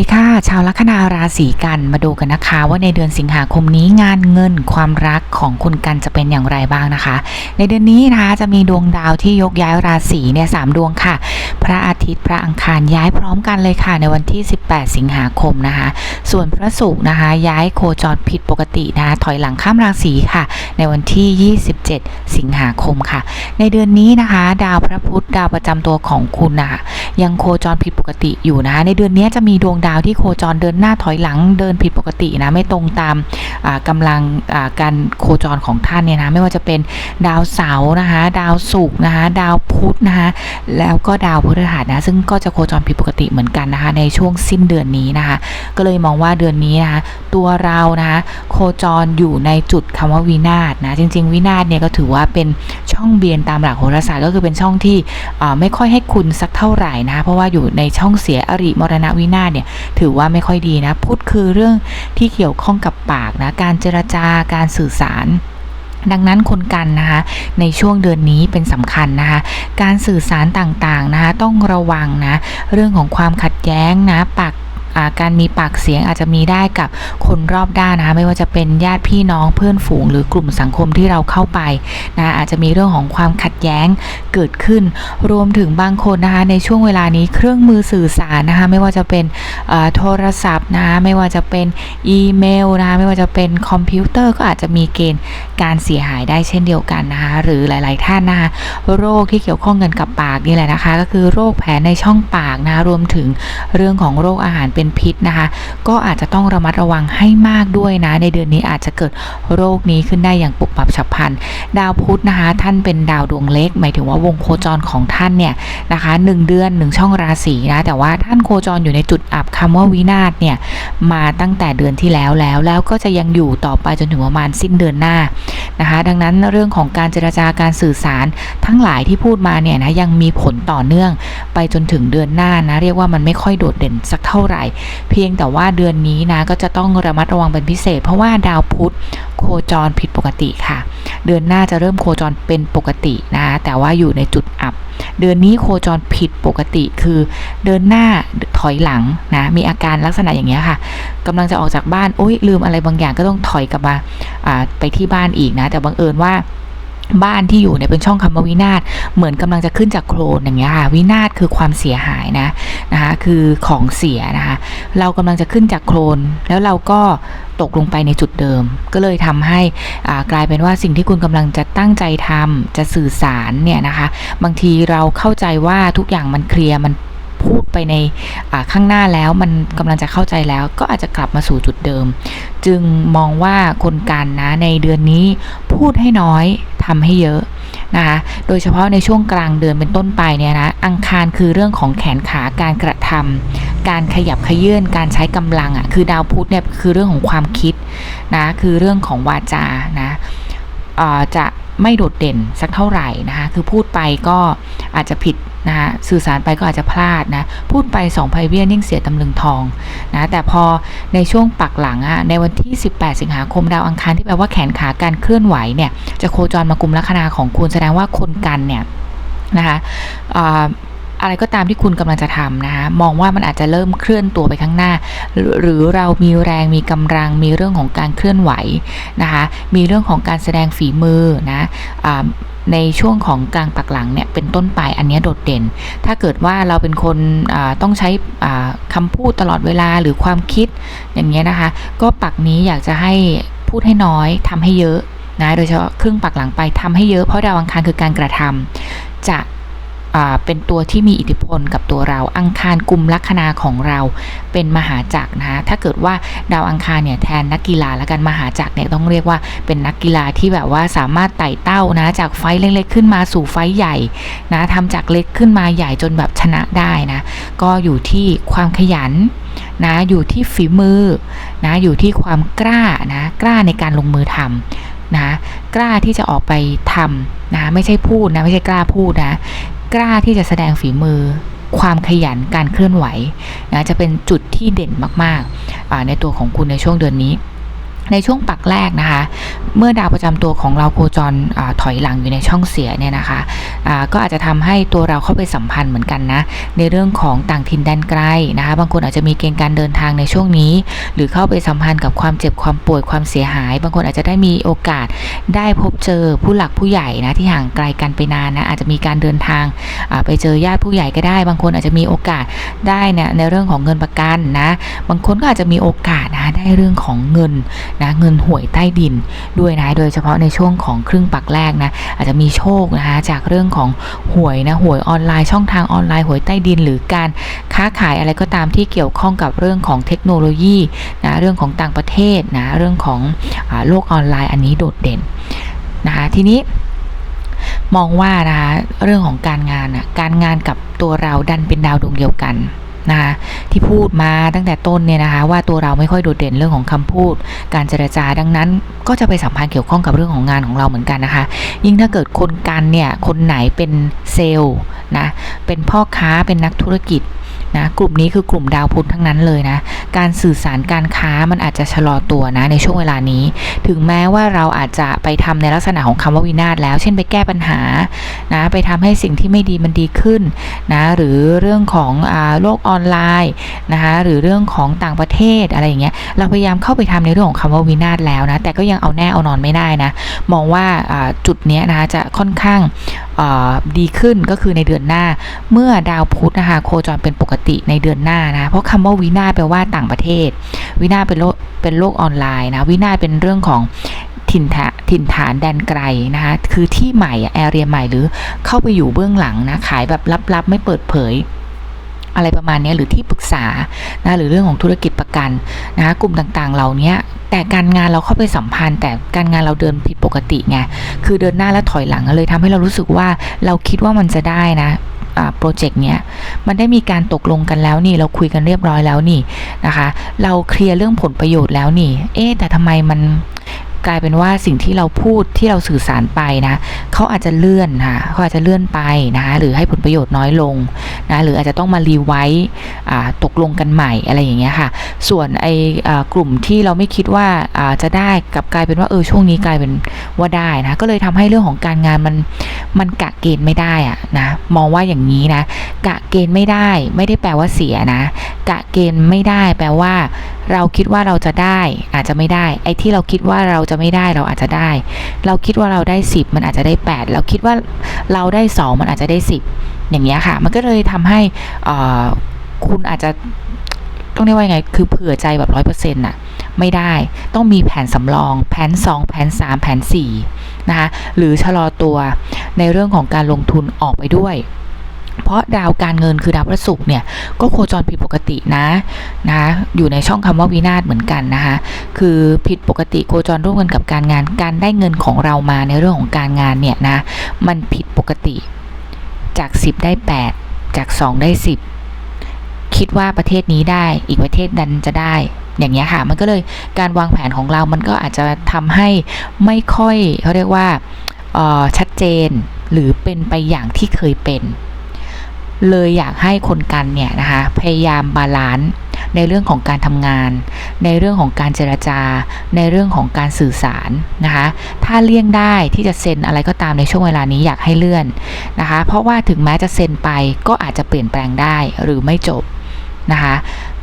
ดีค่ะ ชาวลัคนาราศีกันมาดูกันนะคะ ว่าในเดือนสิงหาคมนี้งานเงินความรักของคุณกันจะเป็นอย่างไรบ้างนะคะ ในเดือนนี้นะคะจะมีดวงดาวที่ยกย้ายราศีเนี่ยสามดวงค่ะ พระอาทิตย์พระอังคารย้ายพร้อมกันเลยค่ะ ในวันที่ 18 สิงหาคมนะคะ ส่วนพระศุกร์นะคะ ย้ายโคจรผิดปกตินะคะถอยหลังข้ามราศีค่ะ ในวันที่ 27 สิงหาคมค่ะ ในเดือนนี้นะคะ ดาวพระพุธดาวประจำตัวของคุณนะคะยังโคจรผิดปกติอยู่นะคะในเดือนนี้จะมีดวงดาวาวที่โคจรเดินหน้าถอยหลังเดินผิดปกตินะไม่ตรงตามอ่ากำลังการโคจรของท่านเนี่ยนะไม่ว่าจะเป็นดาวเสาร์นะคะดาวศุกร์นะคะดาวพุธนะคะแล้วก็ดาวพฤหัสนะซึ่งก็จะโคจรผิดปกติเหมือนกันนะคะในช่วงสิ้นเดือนนี้นะคะก็เลยมองว่าเดือนนี้นะคะตัวเรานะคะโคจรอยู่ในจุดคำว่าวินาศนะจริง ๆ วินาศเนี่ยก็ถือว่าเป็นช่องเบียนตามหลักโหราศาสตร์ก็คือเป็นช่องที่ไม่ค่อยให้คุณสักเท่าไหร่นะคะเพราะว่าอยู่ในช่องเสียอริมรณวินาศเนี่ยถือว่าไม่ค่อยดีนะ พูดคือเรื่องที่เกี่ยวข้องกับปากนะ การเจรจาการสื่อสารดังนั้นคนกันนะคะในช่วงเดือนนี้เป็นสำคัญนะคะการสื่อสารต่างๆนะคะต้องระวังนะเรื่องของความขัดแย้งนะปาก การมีปากเสียงอาจจะมีได้กับคนรอบด้านนะคะไม่ว่าจะเป็นญาติพี่น้องเพื่อนฝูง หรือกลุ่มสังคมที่เราเข้าไปนะอาจจะมีเรื่องของความขัดแย้งเกิดขึ้น รวมถึงบางคนนะคะในช่วงเวลานี้เครื่องมือสื่อสารนะคะไม่ว่าจะเป็นโทรศัพท์นะคะไม่ว่าจะเป็นอีเมลนะคะไม่ว่าจะเป็นคอมพิวเตอร์ก็อาจจะมีเกณฑ์การเสียหายได้เช่นเดียวกันนะคะหรือหลาย ๆ ท่านนะคะโรคที่เกี่ยวข้องกันกับปากนี่แหละนะคะ ก็คือโรคแผลในช่องปากนะะรวมถึงเรื่องของโรคอาหารเป็นพิษนะคะ ก็อาจจะต้องระมัดระวังให้มากด้วยนะ ในเดือนนี้อาจจะเกิดโรคนี้ขึ้นได้อย่างปุบปับฉับพลัน ดาวพุธนะคะ ท่านเป็นดาวดวงเล็ก หมายถึงว่าวงโคจรของท่านเนี่ยนะคะหนึ่งเดือนหนึ่งช่องราศีนะ แต่ว่าท่านโคจรอยู่ในจุดอับคำว่าวินาศเนี่ยมาตั้งแต่เดือนที่แล้วแล้วแล้วก็จะยังอยู่ต่อไปจนถึงประมาณสิ้นเดือนหน้านะคะดังนั้นเรื่องของการเจรจาการสื่อสารทั้งหลายที่พูดมาเนี่ยนะยังมีผลต่อเนื่อง ไปจนถึงเดือนหน้านะ เรียกว่ามันไม่ค่อยโดดเด่นสักเท่าไหร่ เพียงแต่ว่าเดือนนี้นะก็จะต้องระมัดระวังเป็นพิเศษ เพราะว่าดาวพุธโคจรผิดปกติค่ะ เดือนหน้าจะเริ่มโคจรเป็นปกตินะ แต่ว่าอยู่ในจุดอับ เดือนนี้โคจรผิดปกติคือเดินหน้าถอยหลังนะมีอาการลักษณะอย่างเงี้ยค่ะกำลังจะออกจากบ้านโอ๊ยลืมอะไรบางอย่างก็ต้องถอยกลับมาไปที่บ้านอีกนะ แต่บังเอิญว่า บ้านที่อยู่เนี่ยเป็นช่องคำว่าวินาศเหมือนกำลังจะขึ้นจากโคลนอย่างเงี้ยค่ะวินาศคือความเสียหายนะนะคะคือของเสียนะคะเรากำลังจะขึ้นจากโคลนแล้วเราก็ตกลงไปในจุดเดิม ก็เลยทำให้อ่ากลายเป็นว่าสิ่งที่คุณกำลังจะตั้งใจทำจะสื่อสารเนี่ยนะคะบางทีเราเข้าใจว่าทุกอย่างมันเคลียร์มัน พูดไปในข้างหน้าแล้วมันกำลังจะเข้าใจแล้ว ก็อาจจะกลับมาสู่จุดเดิม จึงมองว่าคนกันนะในเดือนนี้พูดให้น้อยทำให้เยอะนะคะโดยเฉพาะในช่วงกลางเดือนเป็นต้นไปเนี่ยนะอังคารคือเรื่องของแขนขาการกระทำการขยับขยื่นการใช้กำลังอะ่ะคือดาวพุธเนี่ยคือเรื่องของความคิดนะคือเรื่องของวาจานะจะไม่โดดเด่นสักเท่าไหร่นะคะคือพูดไปก็อาจจะผิด นะคะสื่อสารไปก็อาจจะพลาดนะ พูดไปสองไพเวียนยิ่งเสียตำลึงทองนะแต่พอในช่วงปักหลังอะในวันที่ 18 สิงหาคมดาวอังคารที่แปลว่าแขนขาการเคลื่อนไหวเนี่ยจะโคจรมากุมลัคนาของคุณแสดงว่าคนกันเนี่ยนะคะอะไรก็ตามที่คุณกำลังจะทำนะคะมองว่ามันอาจจะเริ่มเคลื่อนตัวไปข้างหน้า หรือเรามีแรงมีกำลังมีเรื่องของการเคลื่อนไหวนะคะมีเรื่องของการแสดงฝีมือนะอ่า ในช่วงของกลางปักหลังเนี่ยเป็นต้นไปอันนี้โดดเด่น ถ้าเกิดว่าเราเป็นคนต้องใช้อ่าคำพูดตลอดเวลาหรือความคิดอย่างเงี้ยนะคะ ก็ปักนี้อยากจะให้พูดให้น้อยทำให้เยอะนะโดยเฉพาะครึ่งปักหลังไปทำให้เยอะเพราะดาวอังคารคือการกระทำจะ เป็นตัวที่มีอิทธิพลกับตัวเรา อังคารกลุ่มลัคนาของเราเป็นมหาจักรนะถ้าเกิดว่าดาวอังคารเนี่ยแทนนักกีฬาแล้วกันมหาจักรเนี่ยต้องเรียกว่าเป็นนักกีฬาที่แบบว่าสามารถไต่เต้านะจากไฟเล็กๆขึ้นมาสู่ไฟใหญ่นะทำจากเล็กขึ้นมาใหญ่จนแบบชนะได้นะก็อยู่ที่ความขยันนะอยู่ที่ฝีมือนะอยู่ที่ความกล้านะกล้าในการลงมือทำนะกล้าที่จะออกไปทำนะไม่ใช่พูดนะไม่ใช่กล้าพูดนะ กล้าที่จะแสดงฝีมือ ความขยันการเคลื่อนไหวนะจะเป็นจุดที่เด่นมากๆในตัวของคุณในช่วงเดือนนี้ ในช่วงปักแรกนะคะ เมื่อดาวประจำตัวของเราโคจรอถอยหลังอยู่ในช่องเสียเนี่ยนะคะอ่าก็อาจจะทำให้ตัวเราเข้าไปสัมพันธ์เหมือนกันนะ ในเรื่องของต่างถิ่นแดนไกลนะคะ บางคนอาจจะมีเกณฑ์การเดินทางในช่วงนี้ หรือเข้าไปสัมพันธ์กับความเจ็บความป่วยความเสียหาย บางคนอาจจะได้มีโอกาสได้พบเจอผู้หลักผู้ใหญ่นะที่ห่างไกลกันไปนานนะอาจจะมีการเดินทางไปเจอญาติผู้ใหญ่ก็ได้ บางคนอาจจะมีโอกาสได้เนี่ยในเรื่องของเงินประกันนะ บางคนก็อาจจะมีโอกาสนะได้เรื่องของเงินนะเงินหวยใต้ดินด้วยนะโดยเฉพาะในช่วงของครึ่งปักแรกนะอาจจะมีโชคนะคะจากเรื่องของหวยนะหวยออนไลน์ช่องทางออนไลน์หวยใต้ดิน หรือการค้าขายอะไรก็ตามที่เกี่ยวข้องกับเรื่องของเทคโนโลยีนะเรื่องของต่างประเทศนะเรื่องของอโลกออนไลน์อันนี้โดดเด่นนะคะทีนี้มองว่านะคะเรื่องของการงานอะการงานกับตัวเราดันเป็นดาวดวงเดียวกัน นะคะที่พูดมาตั้งแต่ต้นเนี่ยนะคะว่าตัวเราไม่ค่อยโดดเด่นเรื่องของคำพูด การเจรจาดังนั้น ก็จะไปสัมพันธ์เกี่ยวข้องกับเรื่องของงานของเราเหมือนกันนะคะ ยิ่งถ้าเกิดคนกันเนี่ยคนไหนเป็นเซลล์นะเป็นพ่อค้าเป็นนักธุรกิจนะกลุ่มนี้คือกลุ่มดาวพุธทั้งนั้นเลยนะ การสื่อสารการค้ามันอาจจะชะลอตัวนะในช่วงเวลานี้ ถึงแม้ว่าเราอาจจะไปทำในลักษณะของคำว่าวินาศแล้ว เช่นไปแก้ปัญหานะไปทำให้สิ่งที่ไม่ดีมันดีขึ้นนะหรือเรื่องของอโลกออนไลน์นะคะหรือเรื่องของต่างประเทศอะไรอย่างเงี้ยเราพยายามเข้าไปทำในเรื่องของคำว่าวินาศแล้วนะแต่ก็ยังเอาแน่เอานอนไม่ได้นะมองว่าจุดนี้นะคะจะค่อนข้างดีขึ้นก็คือในเดือนหน้าเมื่อดาวพุธนะคะโคจรเป็นปกติในเดือนหน้านะ เพราะคำว่าวินาแปลว่าต่างประเทศวินาเป็นโลกเป็นโลกออนไลน์นะวินาเป็นเรื่องของถิ่นฐานถิ่นฐานแดนไกลนะคะ คือที่ใหม่แอเรียใหม่หรือเข้าไปอยู่เบื้องหลังนะ ขายแบบลับๆ ไม่เปิดเผยอะไรประมาณนี้หรือที่ปรึกษานะหรือเรื่องของธุรกิจประกันนะคะกลุ่มต่างๆ เหล่านี้แต่การงานเราเข้าไปสัมพันธ์ แต่การงานเราเดินผิดปกติไงคือเดินหน้าแล้วถอยหลังเลยทำให้เรารู้สึกว่าเราคิดว่ามันจะได้นะ โปรเจกต์เนี้ยมันได้มีการตกลงกันแล้วนี่เราคุยกันเรียบร้อยแล้วนี่นะคะ เราเคลียร์เรื่องผลประโยชน์แล้วนี่ เอ๊แต่ทำไมมัน กลายเป็นว่าสิ่งที่เราพูดที่เราสื่อสารไปนะเขาอาจจะเลื่อนค่ะเขาอาจจะเลื่อนไปนะคะหรือให้ผลประโยชน์น้อยลงนะหรืออาจจะต้องมารีไวซ์ตกลงกันใหม่อะไรอย่างเงี้ยค่ะ ส่วนไอ้กลุ่มที่เราไม่คิดว่าจะได้กลับกลายเป็นว่าเออช่วงนี้กลายเป็นว่าได้นะก็เลยทำให้เรื่องของการงานมันมันกะเกณฑ์ไม่ได้อะนะมองว่าอย่างนี้นะกะเกณฑ์ไม่ได้ ไม่ได้แปลว่าเสียนะ กะเกณฑ์ไม่ได้แปลว่า เราคิดว่าเราจะได้อาจจะไม่ได้ ไอ้ที่เราคิดว่าเราจะไม่ได้เราอาจจะได้ เราคิดว่าเราได้ 10 มันอาจจะได้ 8 เราคิดว่าเราได้ 2 มันอาจจะได้ 10 อย่างเงี้ยค่ะ มันก็เลยทำให้คุณอาจจะต้องเรียกว่าไง คือเผื่อใจแบบร้อยเปอร์เซ็นต์น่ะ ไม่ได้ ต้องมีแผนสำรอง แผน 2 แผน 3 แผน 4 นะคะ หรือชะลอตัวในเรื่องของการลงทุนออกไปด้วย เพราะดาวการเงินคือดาวพฤหัสเนี่ยก็โคจรผิดปกตินะนะอยู่ในช่องคำว่าวินาศเหมือนกันนะคะคือผิดปกติโคจรร่วมกันกับการงาน การได้เงินของเรามาในเรื่องของการงานเนี่ยนะมันผิดปกติจาก 10 ได้ 8 จาก 2 ได้ 10 คิดว่าประเทศนี้ได้อีกประเทศดันจะได้อย่างเงี้ยค่ะ มันก็เลยการวางแผนของเรา มันก็อาจจะทำให้ไม่ค่อยเขาเรียกว่าออชัดเจนหรือเป็นไปอย่างที่เคยเป็น เลยอยากให้คนกันเนี่ยนะคะพยายามบาลานซ์ในเรื่องของการทำงาน ในเรื่องของการเจรจา ในเรื่องของการสื่อสารนะคะถ้าเลี่ยงได้ที่จะเซ็นอะไรก็ตามในช่วงเวลานี้อยากให้เลื่อนนะคะเพราะว่าถึงแม้จะเซ็นไปก็อาจจะเปลี่ยนแปลงได้หรือไม่จบ นะคะ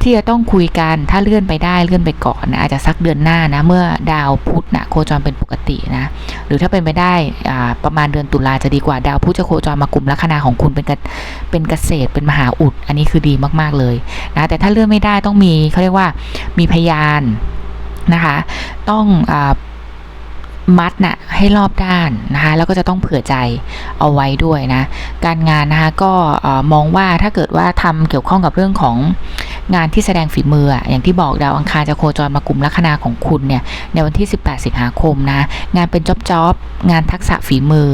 ที่จะต้องคุยกันถ้าเลื่อนไปได้เลื่อนไปก่อนนะอาจจะสักเดือนหน้านะเมื่อดาวพุธนะโคจรเป็นปกตินะหรือถ้าเป็นไปได้ประมาณเดือนตุลาจะดีกว่าดาวพุธจะโคจรมากลุ่มลัคนาของคุณเป็นเป็นเกษตรเป็นมหาอุด อันนี้คือดีมากๆเลยนะแต่ถ้าเลื่อนไม่ได้ต้องมีเขาเรียกว่ามีพยานนะคะ ต้องอ มัดน่ะให้รอบด้านนะคะแล้วก็จะต้องเผื่อใจเอาไว้ด้วยนะ การงานนะคะก็มองว่าถ้าเกิดว่าทำเกี่ยวข้องกับเรื่องของ งานที่แสดงฝีมืออย่างที่บอกดาวอังคารจะโคจรมากลุ่มลัคนาของคุณเนี่ยในวันที่ 18 สิงหาคมนะงานเป็นจ็อบจ็อบงานทักษะฝีมือ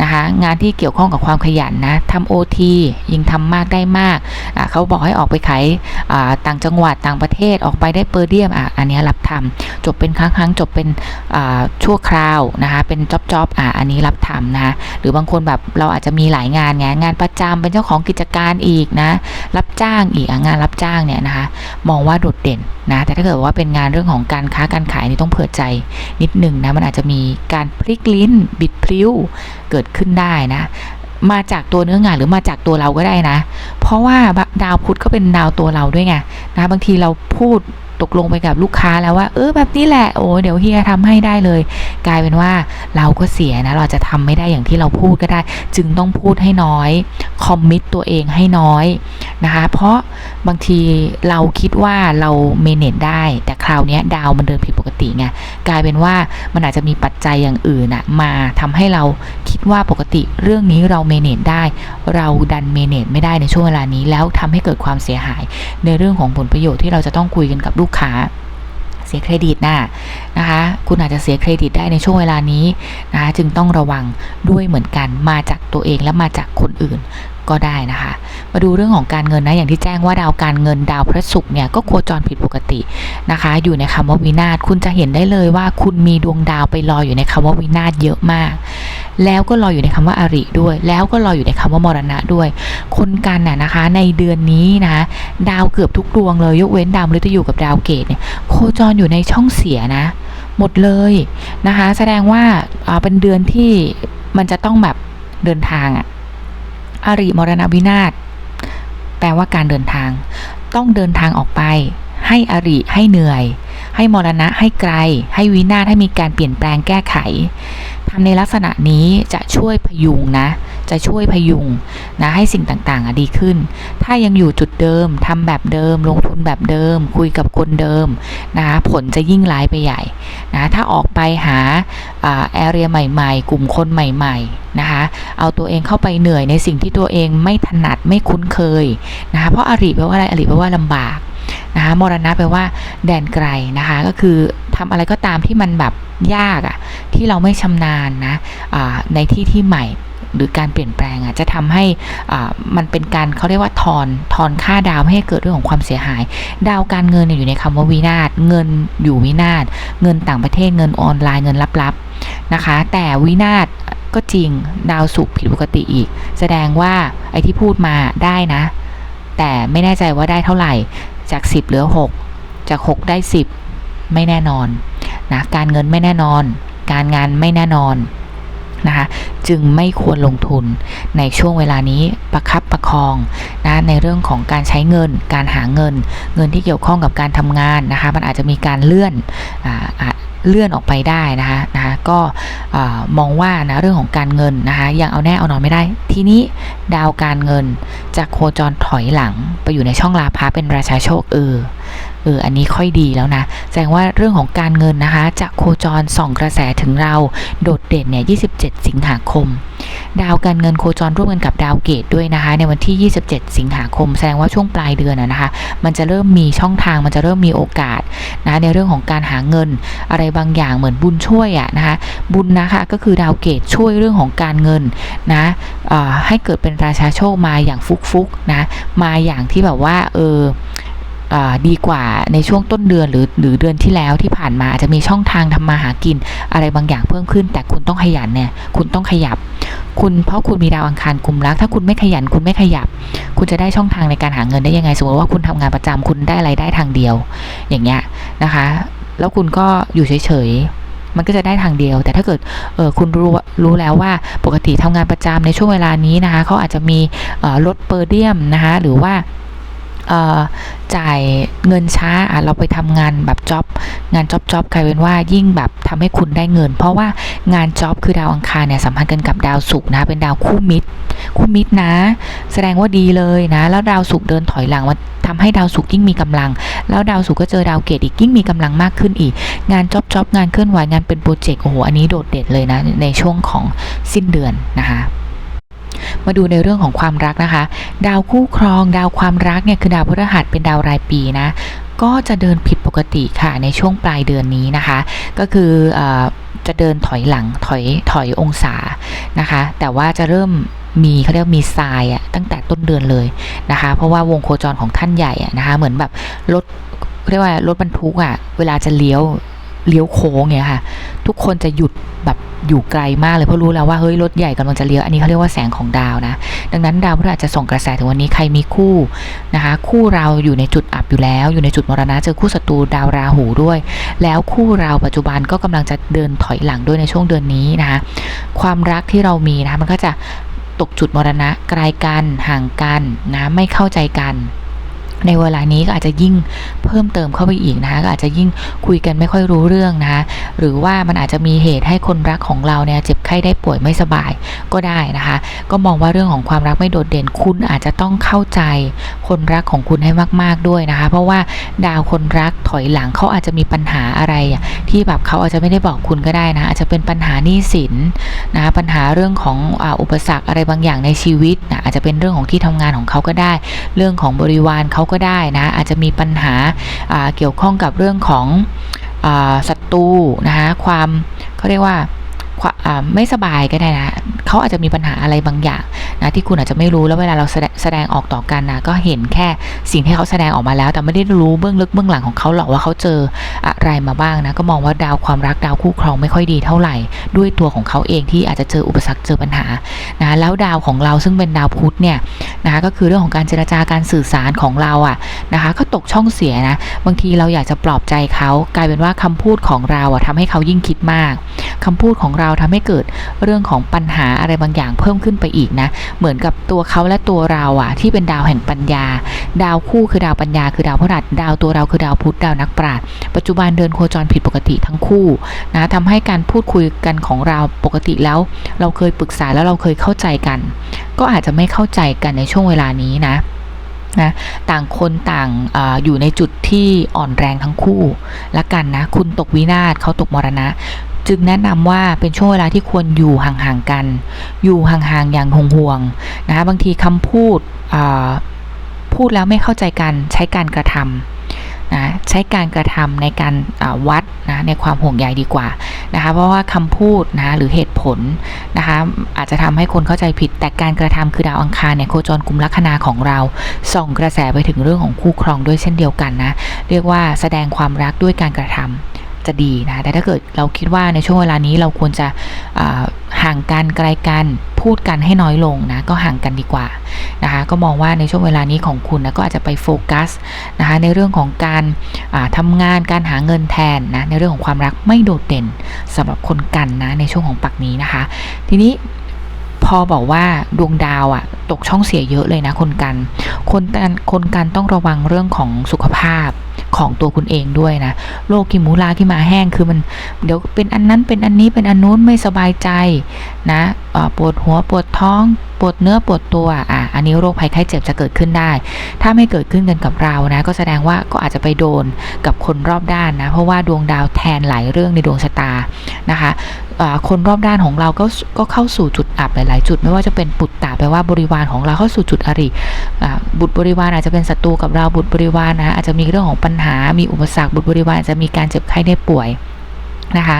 นะคะงานที่เกี่ยวข้องกับความขยันนะทำโอทียิ่งทำมากได้มากเขาบอกให้ออกไปขายต่างจังหวัดต่างประเทศออกไปได้เปอร์เดียมอะอันนี้รับทำจบเป็นครั้งครั้งจบเป็นชั่วคราวนะคะเป็นจ็อบจ็อบอะอันนี้รับทำนะคะหรือบางคนแบบเราอาจจะมีหลายงานไงงานประจำเป็นเจ้าของกิจการอีกนะรับจ้างอีกงานรับจ้างเนี่ยนะคะมองว่าโดดเด่นนะแต่ถ้าเกิดว่าเป็นงานเรื่องของการค้าการขายนี่ต้องเผื่อใจนิดหนึ่งนะมันอาจจะมีการพลิกลิ้น บิดพลิ้วเกิดขึ้นได้นะมาจากตัวเนื้องานหรือมาจากตัวเราก็ได้นะ เพราะว่าดาวพุธก็เป็นดาวตัวเราด้วยไงนะบางทีเราพูด ตกลงไปกับลูกค้าแล้วว่า เออแบบนี้แหละโอ้เดี๋ยวเฮียทำให้ได้เลย กลายเป็นว่าเราก็เสียนะเราจะทำไม่ได้อย่างที่เราพูดก็ได้ จึงต้องพูดให้น้อยคอมมิตตัวเองให้น้อยนะคะเพราะบางทีเราคิดว่าเราเมเนจได้แต่ คราวนี้ดาวมันเดินผิดปกติไงกลายเป็นว่ามันอาจจะมีปัจจัยอย่างอื่นอะมาทำให้เราคิดว่าปกติเรื่องนี้เราเมเนจได้ เราดันเมเนจไม่ได้ในช่วงเวลานี้ แล้วทำให้เกิดความเสียหาย ในเรื่องของผลประโยชน์ที่เราจะต้องคุยกันกับลูกค้าเสียเครดิตนะนะคะ คุณอาจจะเสียเครดิตได้ในช่วงเวลานี้นะคะจึงต้องระวังด้วยเหมือนกันมาจากตัวเองและมาจากคนอื่น ก็ได้นะคะ มาดูเรื่องของการเงินนะ อย่างที่แจ้งว่าดาวการเงินดาวพระศุกร์เนี่ยก็โคจรผิดปกตินะคะ อยู่ในคำว่าวินาศคุณจะเห็นได้เลยว่า คุณมีดวงดาวไปลอยอยู่ในคำว่าวินาศเยอะมาก แล้วก็ลอยอยู่ในคำว่าอาริด้วย แล้วก็ลอยอยู่ในคำว่ามรณะด้วย คนกันน่ะนะคะ ในเดือนนี้นะดาวเกือบทุกดวงเลยยกเว้นดาวมฤตยูกับดาวเกตเนี่ยโคจรอยู่ในช่องเสียนะ หมดเลยนะคะ แสดงว่าอ่าเป็นเดือนที่มันจะต้องแบบเดินทางอะ อริมรณวินาศแปลว่าการเดินทาง ต้องเดินทางออกไป ให้อริให้เหนื่อย ให้มรณะให้ไกล ให้วินาศให้มีการเปลี่ยนแปลงแก้ไขทำในลักษณะนี้จะช่วยพยุงนะ จะช่วยพยุง นะให้สิ่งต่างๆอะดีขึ้น ถ้ายังอยู่จุดเดิมทำแบบเดิม ลงทุนแบบเดิม คุยกับคนเดิมนะคะผลจะยิ่งร้ายไปใหญ่นะถ้าออกไปหาแอเรียใหม่ๆ กลุ่มคนใหม่ๆนะคะเอาตัวเองเข้าไปเหนื่อยในสิ่งที่ตัวเองไม่ถนัดไม่คุ้นเคยนะคะเพราะอริแปลว่าอะไรอริแปลว่าลำบากนะคะมรณะแปลว่าแดนไกลนะคะก็คือทำอะไรก็ตามที่มันแบบยากอะที่เราไม่ชำนาญนะะในที่ที่ใหม่ หรือการเปลี่ยนแปลงอะจะทำให้มันเป็นการเขาเรียกว่าทอนทอนค่าดาวไม่ให้เกิดเรื่องของความเสียหาย ดาวการเงินอยู่ในคำว่าวินาศเงินอยู่วินาศเงินต่างประเทศเงินออนไลน์เงินลับๆนะคะ แต่วินาศก็จริงดาวสุขผิดปกติอีก แสดงว่าไอ้ที่พูดมาได้นะ แต่ไม่แน่ใจว่าได้เท่าไหร่จาก 10 เหลือ 6 จาก 6 ได้ 10 ไม่แน่นอนนะการเงินไม่แน่นอน การงานไม่แน่นอน นะคะจึงไม่ควรลงทุนในช่วงเวลานี้ประคับประคองนะในเรื่องของการใช้เงิน การหาเงิน เงินที่เกี่ยวข้องกับการทำงานนะคะมันอาจจะมีการเลื่อนอเลื่อนออกไปได้นะคะนะคะก็มองว่านะเรื่องของการเงินนะคะยังเอาแน่เอานอนไม่ได้ ทีนี้ดาวการเงินจะโคจรถอยหลังไปอยู่ในช่องลาภะเป็นราชาโชคเออ เอออันนี้ค่อยดีแล้วนะ แสดงว่าเรื่องของการเงินนะคะ จะโคจรส่องกระแสถึงเราโดดเด่นเนี่ย 27 สิงหาคม ดาวการเงินโคจรร่วมกันกับดาวเกตด้วยนะคะ ในวันที่ 27 สิงหาคม แสดงว่าช่วงปลายเดือนนะคะ มันจะเริ่มมีช่องทางมันจะเริ่มมีโอกาสนะในเรื่องของการหาเงินอะไรบางอย่างเหมือนบุญช่วยอะนะคะบุญนะคะก็คือดาวเกตช่วยเรื่องของการเงินนะให้เกิดเป็นราชาโชคมาอย่างฟุกๆนะมาอย่างที่แบบว่าเออ ดีกว่าในช่วงต้นเดือนหรือหรือเดือนที่แล้วที่ผ่านมาอาจจะมีช่องทางทำมาหากินอะไรบางอย่างเพิ่มขึ้น แต่คุณต้องขยันเนี่ยคุณต้องขยับ คุณเพราะคุณมีดาวอังคารกลุ่มรัก ถ้าคุณไม่ขยันคุณไม่ขยับ คุณจะได้ช่องทางในการหาเงินได้ยังไงสมมติว่าคุณทำงานประจำคุณได้อะไรได้ทางเดียว อย่างเงี้ยนะคะ แล้วคุณก็อยู่เฉยๆมันก็จะได้ทางเดียว แต่ถ้าเกิดเออคุณรู้รู้แล้วว่าปกติทำงานประจำในช่วงเวลานี้นะคะเขาอาจจะมีลดเปอร์เดียมนะคะหรือว่า จ่ายเงินช้าอะเราไปทำงานแบบจ็อบงานจ็อบจ็อบกลายเป็นว่ายิ่งแบบทำให้คุณได้เงิน เพราะว่างานจ็อบคือดาวอังคารเนี่ยสัมพันธ์กันกับดาวศุกร์นะเป็นดาวคู่มิตร คู่มิตรนะ แสดงว่าดีเลยนะ แล้วดาวศุกร์เดินถอยหลังมาทำให้ดาวศุกร์ยิ่งมีกำลัง แล้วดาวศุกร์ก็เจอดาวเกตอีกยิ่งมีกำลังมากขึ้นอีก งานจ็อบจ็อบงานเคลื่อนไหวงานเป็นโปรเจกต์โอ้โหอันนี้โดดเด่นเลยนะในช่วงของสิ้นเดือนนะคะ มาดูในเรื่องของความรักนะคะ ดาวคู่ครอง ดาวความรักเนี่ยคือดาวพฤหัสเป็นดาวรายปีนะ ก็จะเดินผิดปกติค่ะในช่วงปลายเดือนนี้นะคะ ก็คืออจะเดินถอยหลังถอยถอยองศานะคะ แต่ว่าจะเริ่มมีเขาเรียกมีทรายอะตั้งแต่ต้นเดือนเลยนะคะ เพราะว่าวงโคจรของท่านใหญ่อะนะคะ เหมือนแบบรถเรียกว่ารถบรรทุกอะเวลาจะเลี้ยว เลี้ยวโค้งเนี่ยค่ะ ทุกคนจะหยุดแบบอยู่ไกลมากเลยเพราะรู้แล้วว่าเฮ้ยรถใหญ่กำลังจะเลี้ยวอันนี้เขาเรียกว่าแสงของดาวนะ ดังนั้นดาวพฤหัสจะส่งกระแสถึงวันนี้ใครมีคู่นะคะ คู่เราอยู่ในจุดอับอยู่แล้ว อยู่ในจุดมรณะเจอคู่ศัตรูดาวราหูด้วย แล้วคู่เราปัจจุบันก็กำลังจะเดินถอยหลังด้วยในช่วงเดือนนี้นะคะความรักที่เรามีนะคะมันก็จะตกจุดมรณะไกลกันห่างกันนะไม่เข้าใจกัน ในเวลานี้ก็อาจจะยิ่งเพิ่มเติมเข้าไปอีกนะคะก็อาจจะยิ่งคุยกันไม่ค่อยรู้เรื่องนะคะหรือว่ามันอาจจะมีเหตุให้คนรักของเราเนี่ยเจ็บไข้ได้ป่วยไม่สบายก็ได้นะคะ ก็มองว่าเรื่องของความรักไม่โดดเด่นคุณอาจจะต้องเข้าใจคนรักของคุณให้มาก ๆด้วยนะคะ เพราะว่าดาวคนรักถอยหลังเขาอาจจะมีปัญหาอะไรที่แบบเขาอาจจะไม่ได้บอกคุณก็ได้นะอาจจะเป็นปัญหาหนี้สินนะปัญหาเรื่องของอุปสรรคอะไรบางอย่างในชีวิตนะอาจจะเป็นเรื่องของที่ทำงานของเขาก็ได้ เรื่องของบริวารเขาก็็ได้นะ อาจจะมีปัญหาเกี่ยวข้องกับเรื่องของศัตรูนะคะความเขาเรียกว่า ไม่สบายก็ได้นะเขาอาจจะมีปัญหาอะไรบางอย่างนะที่คุณอาจจะไม่รู้แล้วเวลาเราแสดงออกต่อกันนะก็เห็นแค่สิ่งที่เขาแสดงออกมาแล้ว แต่ไม่ได้รู้เบื้องลึกเบื้องหลังของเขาหรอกว่าเขาเจออะไรมาบ้างนะก็มองว่าดาวความรักดาวคู่ครองไม่ค่อยดีเท่าไหร่ ด้วยตัวของเขาเองที่อาจจะเจออุปสรรคเจอปัญหานะแล้วดาวของเราซึ่งเป็นดาวพุธเนี่ยนะคะก็คือเรื่องของการเจรจาการสื่อสารของเราอะนะคะก็ตกช่องเสียนะบางทีเราอยากจะปลอบใจเขากลายเป็นว่าคำพูดของเราอะทำให้เขายิ่งคิดมากคำพูดของเราทำให้เกิดเรื่องของปัญหาอะไรบางอย่างเพิ่มขึ้นไปอีกนะ เหมือนกับตัวเขาและตัวเราอะที่เป็นดาวแห่งปัญญา ดาวคู่คือดาวปัญญาคือดาวพฤหัสดาวตัวเราคือดาวพุธดาวนักปราชญ์ปัจจุบันเดินโคจรผิดปกติทั้งคู่นะทำให้การพูดคุยกันของเราปกติแล้ว เราเคยปรึกษาแล้วเราเคยเข้าใจกัน ก็อาจจะไม่เข้าใจกันในช่วงเวลานี้นะนะต่างคนต่างอออยู่ในจุดที่อ่อนแรงทั้งคู่ละกันนะ คุณตกวินาศเขาตกมรณะ จึงแนะนำว่าเป็นช่วงเวลาที่ควรอยู่ห่างๆกัน อยู่ห่างๆอย่างห่วงๆนะคะบางทีคำพูดพูดแล้วไม่เข้าใจกันใช้การกระทำนะใช้การกระทำในการวัดนะในความห่วงใยดีกว่านะคะเพราะว่าคำพูดนะหรือเหตุผลนะคะอาจจะทำให้คนเข้าใจผิดแต่การกระทำคือดาวอังคารเนี่ยโคจรกลุ่มลัคนาของเรา ส่งกระแสไปถึงเรื่องของคู่ครองด้วยเช่นเดียวกันนะเรียกว่าแสดงความรักด้วยการกระทำ จะดีนะแต่ถ้าเกิดเราคิดว่าในช่วงเวลานี้เราควรจะห่างกันไกลกันพูดกันให้น้อยลงนะก็ห่างกันดีกว่านะคะก็มองว่าในช่วงเวลานี้ของคุณนะก็อาจจะไปโฟกัสนะคะในเรื่องของการทำทำงานการหาเงินแทนนะในเรื่องของความรักไม่โดดเด่นสำหรับคนกันนะในช่วงของปักนี้นะคะ ทีนี้ พอบอกว่าดวงดาวอะ่ะตกช่องเสียเยอะเลยนะคนกัน คนกันคนกันต้องระวังเรื่องของสุขภาพของตัวคุณเองด้วยนะโรคกิมูลาที่มาแห้งคือมันเดี๋ยวเป็นอันนั้นเป็นอันนี้เป็นอันนู้นไม่สบายใจนะปวดหัวปวดท้องปวดเนื้อปวดตัวอะอันนี้โรคภัยไข้เจ็บจะเกิดขึ้นได้ ถ้าไม่เกิดขึ้นกันกับเรานะก็แสดงว่าก็อาจจะไปโดนกับคนรอบด้านนะเพราะว่าดวงดาวแทนหลายเรื่องในดวงชะตานะคะ คนรอบด้านของเราก็ก็เข้าสู่จุดอับหลาย ๆ จุด ไม่ว่าจะเป็นปุตตะแปลว่าบริวารของเราเข้าสู่จุดอริบุตรบริวารอาจจะเป็นศัตรูกับเราบุตรบริวารนะอาจจะมีเรื่องของปัญหา มีอุปสรรคบุตรบริวารอาจจะมีการเจ็บไข้ได้ป่วยนะคะ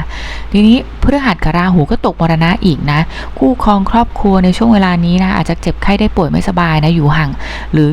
ทีนี้พฤหัสกับราหูก็ตกมรณะอีกนะ คู่ครองครอบครัวในช่วงเวลานี้นะอาจจะเจ็บไข้ได้ป่วยไม่สบายนะอยู่ห่าง หรือ